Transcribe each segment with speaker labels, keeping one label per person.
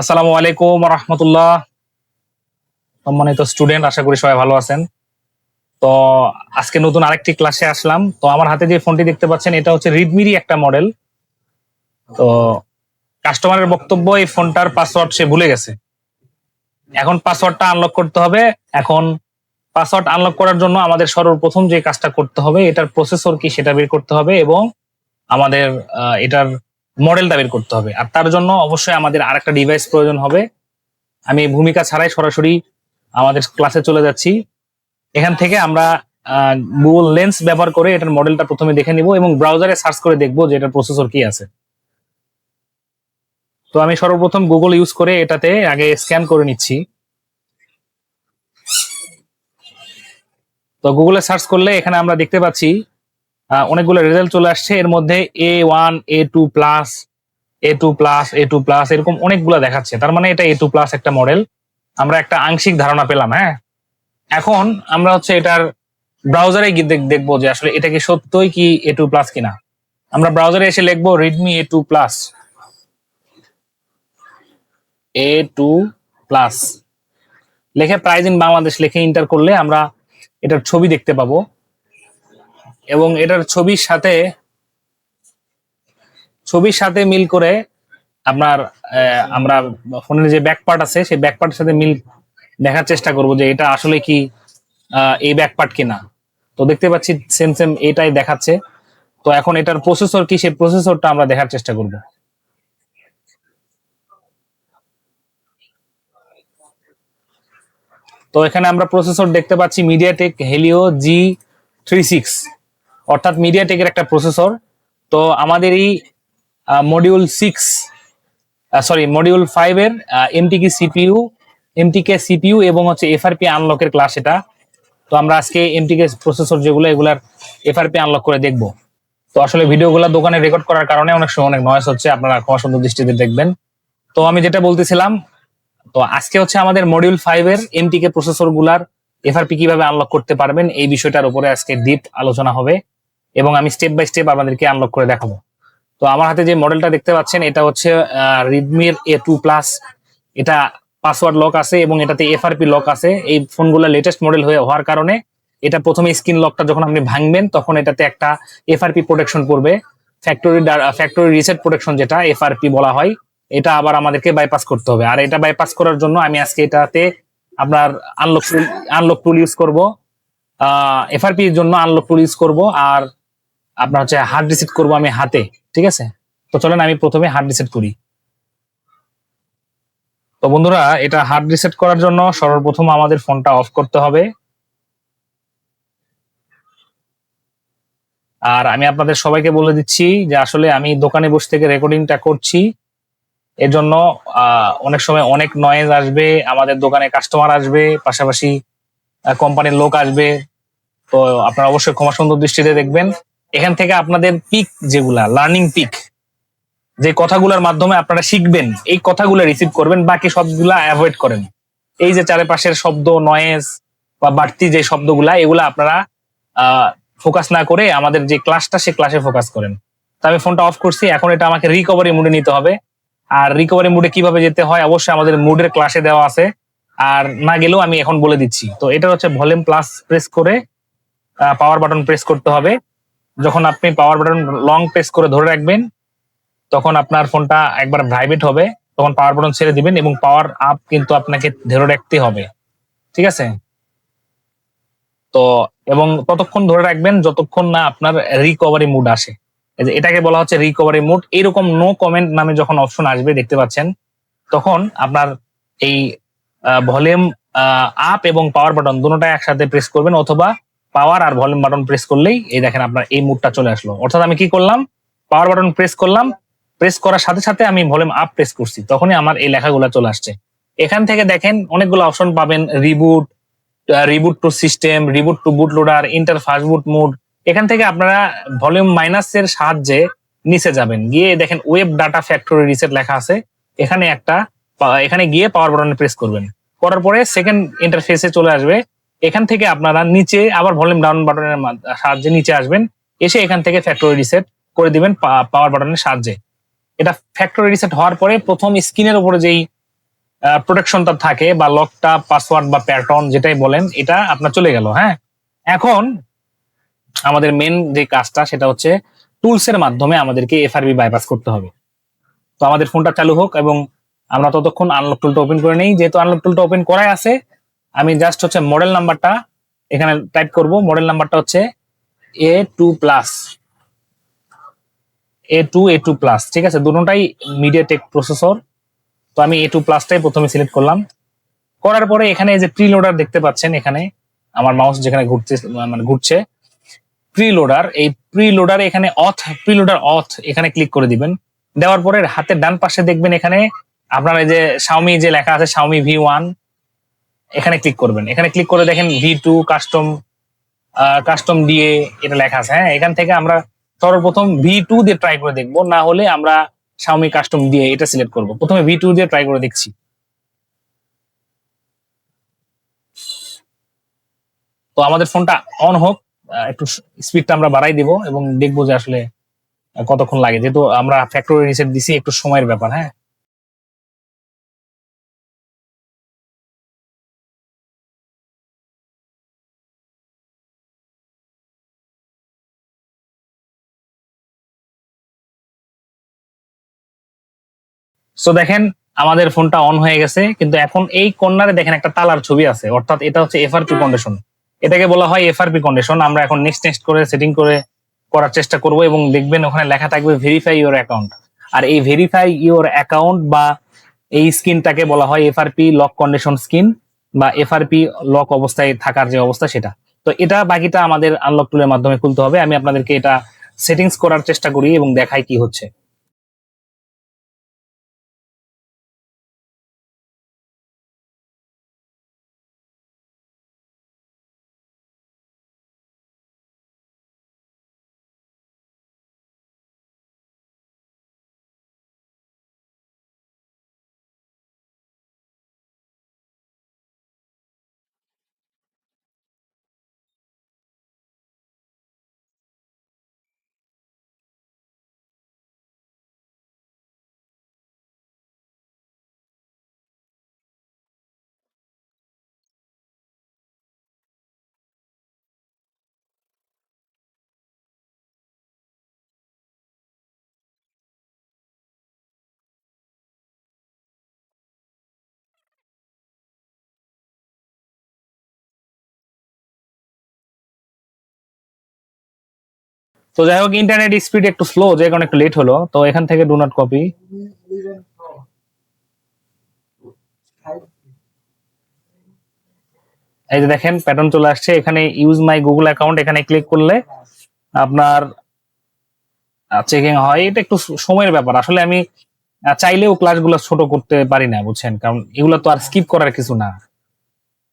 Speaker 1: আসসালামু আলাইকুম রহমতুল্লাহ সম্মানিত স্টুডেন্ট আশা করি সবাই ভালো আছেন। তো আজকে নতুন আরেকটি ক্লাসে আসলাম। তো আমার হাতে যে ফোনটি দেখতে পাচ্ছেন, এটা হচ্ছে রিডমিরই একটা মডেল তো কাস্টমারের বক্তব্য, এই ফোনটার পাসওয়ার্ড সে ভুলে গেছে। এখন পাসওয়ার্ডটা আনলক করতে হবে। এখন পাসওয়ার্ড আনলক করার জন্য আমাদের সর্বপ্রথম যে কাজটা করতে হবে, এটার প্রসেসর কি সেটা বের করতে হবে এবং আমাদের এটার মডেলটা বের করতে হবে। আর তার জন্য অবশ্যই আমাদের আর একটা ডিভাইস প্রয়োজন হবে। আমি ভূমিকা ছাড়াই সরাসরি আমাদের ক্লাসে চলে যাচ্ছি। এখান থেকে আমরা গুগল লেন্স ব্যবহার করে এটার মডেলটা প্রথমে দেখে নিব এবং ব্রাউজারে সার্চ করে দেখব যে এটার প্রসেসর কি আছে। তো আমি সর্বপ্রথম গুগল ইউজ করে এটাতে আগে স্ক্যান করে নিচ্ছি। তো গুগলে সার্চ করলে এখানে আমরা দেখতে পাচ্ছি অনেকগুলো রেজাল্ট চলে আসছে। এর মধ্যে A one A two plus A two plus A two plus এরকম অনেকগুলো দেখাচ্ছে। তার মানে এটা এ টু প্লাস একটা মডেল আমরা একটা আংশিক ধারণা পেলাম হ্যাঁ? এখন আমরা হচ্ছে এটার ব্রাউজারে গিয়ে দেখব যে আসলে এটা কি সত্যই কি এ টু প্লাস কিনা। আমরা ব্রাউজারে এসে লিখব Redmi A two plus A two plus লেখে প্রাইজ ইন বাংলাদেশ লিখে ইন্টার করলে আমরা এটার ছবি দেখতে পাবো। এবং এটার ছবির সাথে ছবির সাথে মিল করে আপনার আমরা ফোনের যে ব্যাক পার্ট আছে, সেই ব্যাক পার্টের সাথে মিল দেখার চেষ্টা করব যে এটা আসলে কি এই ব্যাকপার্ট কিনা। তো দেখতে পাচ্ছি সেম সেম এটাই দেখাচ্ছে। তো এখন এটার প্রসেসর কি, সেই প্রসেসরটা আমরা দেখার চেষ্টা করব। তো এখানে আমরা প্রসেসর দেখতে পাচ্ছি MediaTek Helio G three six অর্থাৎ মিডিয়াটেকের একটা প্রসেসর তো আমাদের এই module six sorry module five এর এমটিকে সিপিইউ এমটিকে সিপিইউ এবং হচ্ছে এফআরপি আনলকের ক্লাস এটা। তো আমরা আজকে এমটিকে প্রসেসর যেগুলো, এগুলার এফআরপি আনলক করে দেখব। তো আসলে ভিডিওগুলো দোকানে রেকর্ড করার কারণে অনেক সময় অনেক নয়েস হচ্ছে, আপনারা ক্ষমা সুন্দর দৃষ্টিতে দেখবেন। তো আমি যেটা বলতেছিলাম, তো আজকে হচ্ছে আমাদের মডিউল ফাইভ এর এমটিকে প্রসেসরগুলার এফআরপি কীভাবে আনলক করতে পারবেন, এই বিষয়টার উপরে আজকে ডিপ আলোচনা হবে। এবং আমি স্টেপ বাই স্টেপ আপনাদেরকে আনলক করে দেখাবো। তো আমার হাতে যে মডেলটা দেখতে পাচ্ছেন, এটা হচ্ছে রিডমির এ টু প্লাস এটা পাসওয়ার্ড লক আছে এবং এটাতে এফআরপি লক আছে। এই ফোনগুলো লেটেস্ট মডেল হয়ে হওয়ার কারণে এটা প্রথমে স্ক্রিন লকটা যখন আপনি ভাঙবেন, তখন এটাতে একটা এফআরপি প্রোটেকশন পড়বে। ফ্যাক্টরি ফ্যাক্টরি রিসেট প্রোটেকশন যেটা এফআরপি বলা হয়, এটা আবার আমাদেরকে বাইপাস করতে হবে। আর এটা বাইপাস করার জন্য আমি আজকে এটাতে আপনার আনলক আনলক টুল ইউজ করব। এফআরপি এর জন্য আনলক টুল ইউজ করব। আর আপনার হচ্ছে হার্ড রিসেট করব আমি হাতে, ঠিক আছে? তো চলেন আমি প্রথমে হার্ড রিসেট করি। তো বন্ধুরা, এটা হার্ড রিসেট করার জন্য সর্বপ্রথম আমাদের ফোনটা অফ করতে হবে। আর আমি আপনাদের সবাইকে বলে দিচ্ছি যে আসলে আমি দোকানে বসে থেকে রেকর্ডিংটা করছি। এর জন্য অনেক সময় অনেক নয়েজ আসবে, আমাদের দোকানে কাস্টমার আসবে, পাশাপাশি কোম্পানির লোক আসবে। তো আপনারা অবশ্যই ক্ষমা সুন্দর দৃষ্টিতে দেখবেন। এখান থেকে আপনাদের পিক যেগুলা লার্নিং পিক যে কথাগুলোর মাধ্যমে আপনারা শিখবেন, এই কথাগুলো রিসিভ করবেন, বাকি সবগুলা অ্যাভয়েড করেন। এই যে চারিপাশের শব্দ নয়েজ বা বাড়তি যে শব্দগুলা, এগুলা আপনারা ফোকাস না করে আমাদের যে ক্লাসটা সে ক্লাসে ফোকাস করেন। তো আমি ফোনটা অফ করছি, এখন এটা আমাকে রিকভারি মুডে নিতে হবে। আর রিকভারি মুডে কীভাবে যেতে হয়, অবশ্যই আমাদের মুডের ক্লাসে দেওয়া আছে। আর না গেলেও আমি এখন বলে দিচ্ছি। তো এটা হচ্ছে ভলিউম প্লাস প্রেস করে পাওয়ার বাটন প্রেস করতে হবে। যখন আপনি পাওয়ার বাটন লং প্রেস করে ধরে রাখবেন, তখন আপনার ফোনটা একবার ভাইব্রেট হবে, তখন পাওয়ার বাটন ছেড়ে দিবেন এবং পাওয়ার আপ কিন্তু আপনাকে ধরে রাখতে হবে। ঠিক আছে? তো, এবং ততক্ষণ ধরে রাখবেন যতক্ষণ না আপনার রিকভারি মুড আসে। এটাকে বলা হচ্ছে রিকভারি মুড এরকম নো কমেন্ট নামে যখন অপশন আসবে, দেখতে পাচ্ছেন, তখন আপনার এই ভলিউম আপ এবং পাওয়ার বাটন দুটোটা একসাথে প্রেস করবেন অথবা পাওয়ার আর ভলিউম বাটন প্রেস করলেই এই দেখেন আপনার এই মুডটা চলে আসলো। অর্থাৎ আমি কি করলাম? পাওয়ার বাটন প্রেস করলাম। প্রেস করার সাথে সাথে আমি ভলিউম আপ প্রেস করছি। তখনই আমার এই লেখাগুলো চলে আসছে। এখান থেকে দেখেন অনেকগুলো অপশন পাবেন। Reboot reboot to system reboot to boot loader enter fast boot mode এখান থেকে আপনারা ভলিউম মাইনাস এর সাহায্যে নিচে যাবেন। গিয়ে দেখেন ওয়েব ডাটা ফ্যাক্টরি রিসেট লেখা আছে। এখানে একটা এখানে গিয়ে পাওয়ার বাটনে প্রেস করবেন। করার পরে সেকেন্ড ইন্টারফেসে চলে আসবে। এখান থেকে আপনারা নিচে আবার ভলিউম ডাউন বাটনের সাহায্যে নিচে আসবেন। এসে এখান থেকে ফ্যাক্টরি রিসেট করে দিবেন পাওয়ার বাটনের সাহায্যে। এটা ফ্যাক্টরি রিসেট হওয়ার পরে প্রথম স্ক্রিনের উপরে যেই প্রোটেকশনটা থাকে বা লকটা পাসওয়ার্ড বা প্যাটার্ন যেটাই বলেন, এটা আপনার চলে গেল হ্যাঁ? এখন আমাদের মেন যে কাজটা সেটা হচ্ছে টুলস এর মাধ্যমে আমাদেরকে এফআরবি বাইপাস করতে হবে। তো আমাদের ফোনটা চালু হোক এবং আমরা ততক্ষণ আনলক টুলটা ওপেন করে নেই। যেহেতু আনলক টুলটা ওপেন করাই আছে আমি জাস্ট হচ্ছে মডেল নাম্বারটা এখানে টাইপ করব। মডেল নাম্বারটা হচ্ছে A two plus A two A two plus ঠিক আছে? দুটোটাই মিডিয়াটেক প্রসেসর তো আমি এ টু প্লাসটাই প্রথমে সিলেক্ট করলাম। করার পরে এখানে যে প্রিলোডার দেখতে পাচ্ছেন এখানে, আমার মাউস যেখানে ঘুরতে মানে ঘুরছে প্রিলোডার এই প্রিলোডার এখানে অথ প্রিলোডার অথ এখানে ক্লিক করে দিবেন। দেওয়ার পরে হাতের ডান পাশে দেখবেন এখানে আপনার এই যে শাওমি যে লেখা আছে শাওমি ভি ওয়ান এখানে ক্লিক করবেন। এখানে ক্লিক করে দেখেন ভি টু কাস্টম কাস্টম দিয়ে এটা লেখা আছে। হ্যাঁ এখান থেকে আমরা সর্বপ্রথম ভি টু দিয়ে ট্রাই করে দেখব। না হলে আমরা শাওমি কাস্টম দিয়ে এটা সিলেক্ট করব। প্রথমে ভি টু দিয়ে ট্রাই করে দেখছি। তো আমাদের ফোনটা অন হোক একটু স্পিডটা আমরা বাড়াই দিব এবং দেখব যে আসলে কতক্ষণ লাগে। যেহেতু আমরা ফ্যাক্টরি রিসেট দিছি, একটু সময়ের ব্যাপার হ্যাঁ। সো দেখেন, আমাদের ফোনটা অন হয়ে গেছে, কিন্তু এখন এই কর্নারে দেখেন একটা তালার ছবি আছে, অর্থাৎ এটা হচ্ছে এফআরপি কন্ডিশন এটাকে বলা হয় এফআরপি কন্ডিশন আমরা এখন নেক্সট নেক্সট করে সেটিং করে করার চেষ্টা করব এবং দেখবেন ওখানে লেখা থাকবে ভেরিফাই ইওর অ্যাকাউন্ট আর এই ভেরিফাই ইওর অ্যাকাউন্ট বা এই স্কিনটাকে বলা হয় এফআরপি লক কন্ডিশন স্কিন বা এফআরপি লক অবস্থায় থাকার যে অবস্থা সেটা। তো এটা বাকিটা আমাদের আনলক টুলের মাধ্যমে খুলতে হবে, আমি আপনাদেরকে এটা সেটিংস করার চেষ্টা করি এবং দেখাই কি হচ্ছে। তো যাই হোক ইন্টারনেট স্পিড একটু স্লো যে কারণে একটু লেট হলো। তো এখান থেকে ডু নট কপি এই যে দেখেন প্যাটার্ন চলে আসছে। এখানে ইউজ মাই গুগল অ্যাকাউন্ট এখানে ক্লিক করলে আপনার চেকিং হয়। এটা একটু সময়ের ব্যাপার। আসলে আমি চাইলেও ক্লাসগুলো ছোট করতে পারি না, বুঝছেন? কারণ এগুলো তো আর স্কিপ করার কিছু না।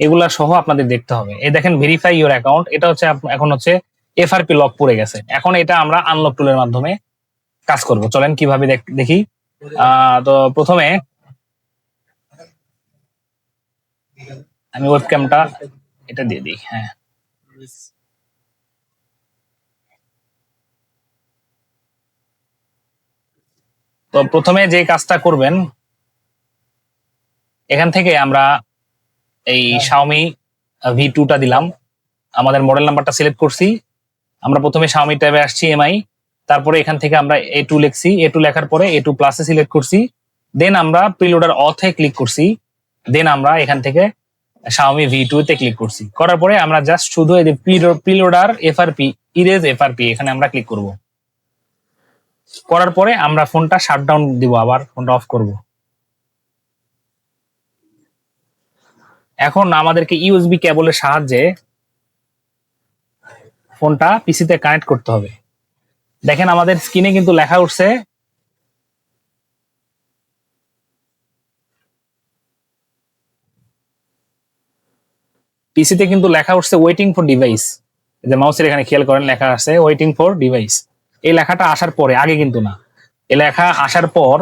Speaker 1: এগুলা সহ আপনাদের দেখতে হবে। এই দেখেন ভেরিফাই ইউর অ্যাকাউন্ট এটা হচ্ছে এখন হচ্ছে এফআরপি লক পড়ে গেছে। এখন এটা আমরা আনলক টুলের মাধ্যমে কাজ করব। চলেন কীভাবে দেখ- তো প্রথমে আমি ওয়েবক্যামটা এটা দিয়ে দিই হ্যাঁ। তো প্রথমে যে কাজটা করবেন, এখান থেকে আমরা এই শাওমি ভি টুটা দিলাম। আমাদের মডেল নাম্বারটা সিলেক্ট করছি। আমরা প্রথমে শাওমি ট্যাবে আসছি এমআই তারপরে এখান থেকে আমরা এ টু লিখছি। এ টু লেখার পরে এ টু প্লাসে সিলেক্ট করছি। দেন আমরা প্রিলোডার অথে ক্লিক করছি। দেন আমরা এখান থেকে শাওমি ভি টু তে ক্লিক করছি। করার পরে আমরা জাস্ট শুধু এই প্রিলোডার এফআরপি ইরেজ এফআরপি এখানে আমরা ক্লিক করব। করার পরে আমরা ফোনটা শাটডাউন দিব, আবার ফোনটা অফ করব। এখন আমাদেরকে ইউএসবি কেবলের সাহায্যে ফোনটা পিসিতে কানেক্ট করতে হবে। দেখেন আমাদের স্ক্রিনে কিন্তু লেখা উঠছে, পিসিতে কিন্তু লেখা উঠছে ওয়েটিং ফর ডিভাইস যে মাউসের এখানে খেয়াল করেন, লেখা আছে ওয়েটিং ফর ডিভাইস এই লেখাটা আসার পরে, আগে কিন্তু না। এই লেখা আসার পর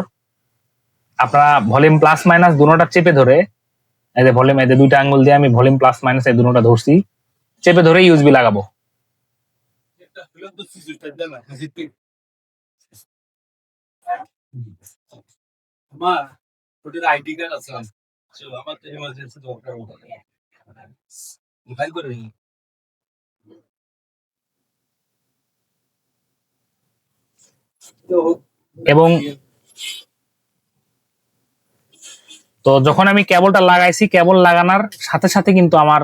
Speaker 1: আপনারা ভলিউম প্লাস মাইনাস দুটোটা চেপে ধরে, এই যে ভলিউম এই দুইটা আঙ্গুল দিয়ে আমি ভলিউম প্লাস মাইনাস এই দুটোটা ধরছি, চেপে ধরে ইউএসবি লাগাবো।
Speaker 2: মা ওটার আইডি কার্ড আছে আমার তো এমার্জেন্সি দরকার ভাই করে দিন
Speaker 1: এবং তো যখন আমি কেবলটা লাগাইছি কেবল লাগানোর সাথে সাথে কিন্তু আমার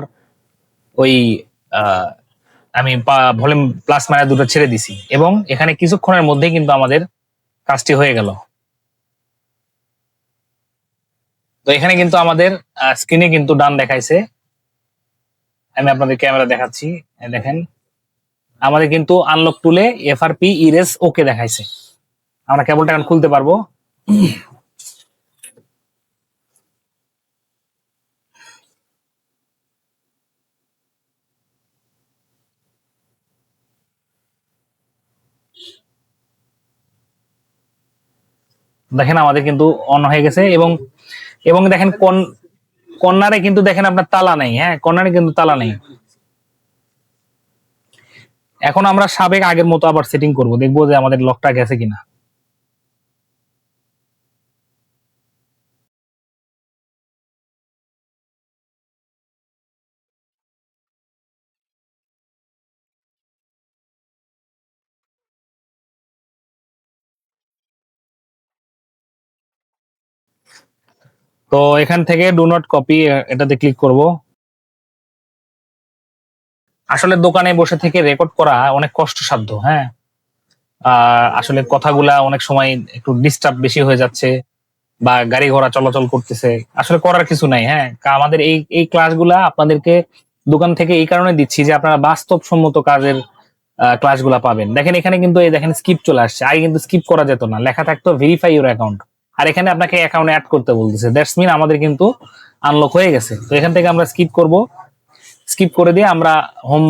Speaker 1: ওই আহ, আমি ভলিউম প্লাস মাইনাস দুটো ছেড়ে দিছি। এবং এখানে কিছুক্ষণের মধ্যেই কিন্তু আমাদের কাজটি হয়ে গেল। তো এখানে কিন্তু আমাদের স্ক্রিনে কিন্তু ডান দেখাইছে। আমি আপনাদের ক্যামেরা দেখাচ্ছি। দেখেন, আমাদের কিন্তু আনলক টুলে এফআরপি ইরেস ওকে দেখাইছে। আমরা কেবলটা এখন খুলতে পারব। দেখেন আমাদের কিন্তু অন হয়ে গেছে এবং এবং দেখেন কোন, কর্নারে কিন্তু দেখেন আপনার তালা নেই হ্যাঁ? কর্নারে কিন্তু তালা নেই। এখন আমরা সাবেক আগের মতো আবার সেটিং করব, দেখব যে আমাদের লকটা গেছে কিনা। তো এখান থেকে ডু নট কপি এটাতে ক্লিক করব। আসলে দোকানে বসে থেকে রেকর্ড করা অনেক কষ্টসাধ্য হ্যাঁ? আসলে কথাগুলা অনেক সময় একটু ডিস্টার্ব বেশি হয়ে যাচ্ছে বা গাড়ি ঘোড়া চলাচল করতেছে। আসলে করার কিছু নাই হ্যাঁ? আমাদের এই এই ক্লাসগুলা আপনাদেরকে দোকান থেকে এই কারণে দিচ্ছি যে আপনারা বাস্তবসম্মত কাজের ক্লাসগুলা পাবেন। দেখেন এখানে কিন্তু এই দেখেন স্কিপ চলে আসছে। আগে কিন্তু স্কিপ করা যেত না। লেখা থাকতো ভেরিফাই ইউর অ্যাকাউন্ট আর এখানে আপনাকে অ্যাকাউন্ট অ্যাড করতে বলতেছে। দ্যাটস মিন আমাদের কিন্তু আনলক হয়ে গেছে। তো এখান থেকে আমরা স্কিপ করব। স্কিপ করে দিয়ে আমরা হোম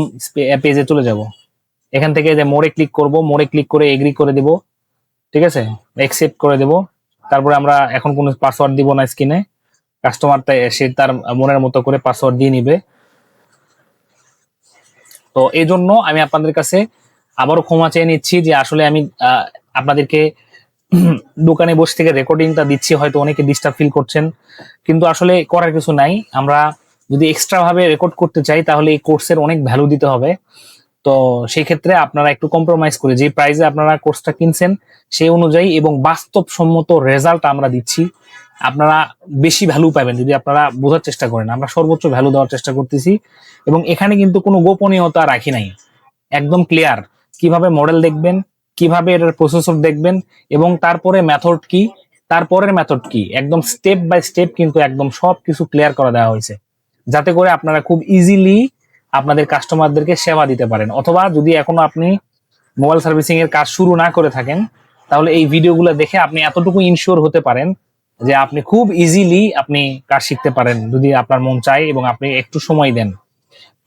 Speaker 1: পেজে চলে যাব। এখান থেকে যে মোড়ে ক্লিক করব মোড়ে ক্লিক করে এগ্রি করে দেব। ঠিক আছে? অ্যাকসেপ্ট করে দেব। তারপরে আমরা এখন কোনো পাসওয়ার্ড দিব না স্ক্রিনে কাস্টমারটা সে তার মনের মতো করে পাসওয়ার্ড দিয়ে নিবে। তো এই জন্য আমি আপনাদের কাছে আবারও ক্ষমা চেয়ে নিচ্ছি যে আসলে আমি আপনাদেরকে দোকানে বসে থেকে রেকর্ডিংটা দিচ্ছি, হয়তো অনেকে ডিস্টার্ব ফিল করছেন। কিন্তু আসলে করার কিছু নাই। আমরা যদি এক্সট্রা ভাবে রেকর্ড করতে চাই, তাহলে এই কোর্সের অনেক ভ্যালু দিতে হবে। তো সেই ক্ষেত্রে আপনারা একটু কম্প্রোমাইজ করে, যে প্রাইসে আপনারা কোর্সটা কিনছেন, সেই অনুযায়ী এবং বাস্তবসম্মত রেজাল্ট আমরা দিচ্ছি। আপনারা বেশি ভ্যালু পাবেন যদি আপনারা বোঝার চেষ্টা করেন। আমরা সর্বোচ্চ ভ্যালু দেওয়ার চেষ্টা করতেছি এবং এখানে কিন্তু কোনো গোপনীয়তা রাখি নাই। একদম ক্লিয়ার কীভাবে মডেল দেখবেন কীভাবে এটার প্রসেসর দেখবেন এবং তারপরে মেথড কি, তারপরের মেথড কি, একদম স্টেপ বাই স্টেপ কিন্তু একদম সব কিছু ক্লিয়ার করে দেওয়া হয়েছে। যাতে করে আপনারা খুব ইজিলি আপনাদের কাস্টমারদেরকে সেবা দিতে পারেন। অথবা যদি এখনও আপনি মোবাইল সার্ভিসিং এর কাজ শুরু না করে থাকেন, তাহলে এই ভিডিওগুলো দেখে আপনি এতটুকু ইনশিওর হতে পারেন যে আপনি খুব ইজিলি আপনি কাজ শিখতে পারেন। যদি আপনার মন চায় এবং আপনি একটু সময় দেন।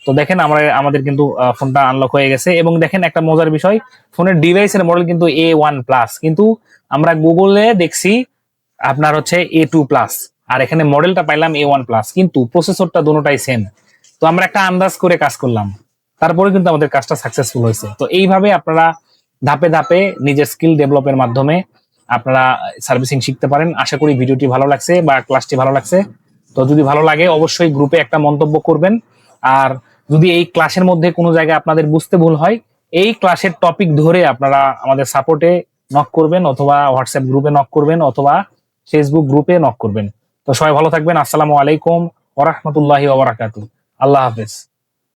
Speaker 1: তো দেখেন আমরা, আমাদের কিন্তু ফোনটা আনলক হয়ে গেছে। এবং দেখেন একটা মজার বিষয় ফোনের ডিভাইসের মডেল কিন্তু এ ওয়ান প্লাস কিন্তু আমরা গুগলে দেখছি আপনার হচ্ছে এ টু প্লাস আর এখানে মডেলটা পাইলাম এ ওয়ান প্লাস কিন্তু প্রসেসরটা দুটোটাই সেম তো আমরা একটা আন্দাজ করে কাজ করলাম। তারপরে কিন্তু আমাদের কাজটা সাকসেসফুল হয়েছে। তো এইভাবে আপনারা ধাপে ধাপে নিজের স্কিল ডেভেলপের মাধ্যমে আপনারা সার্ভিসিং শিখতে পারেন। আশা করি ভিডিওটি ভালো লাগছে বা ক্লাসটি ভালো লাগছে। তো যদি ভালো লাগে, অবশ্যই গ্রুপে একটা মন্তব্য করবেন। আর যদি এই ক্লাসের মধ্যে কোনো জায়গায় আপনাদের বুঝতে ভুল হয়, এই ক্লাসের টপিক ধরে আপনারা আমাদের সাপোর্টে নক করবেন অথবা হোয়াটসঅ্যাপ গ্রুপে নক করবেন অথবা ফেসবুক গ্রুপে নক করবেন। তো সবাই ভালো থাকবেন। আসসালামু আলাইকুম ওরহমতুল্লাহি ওবরাকাতু আল্লাহ হাফেজ।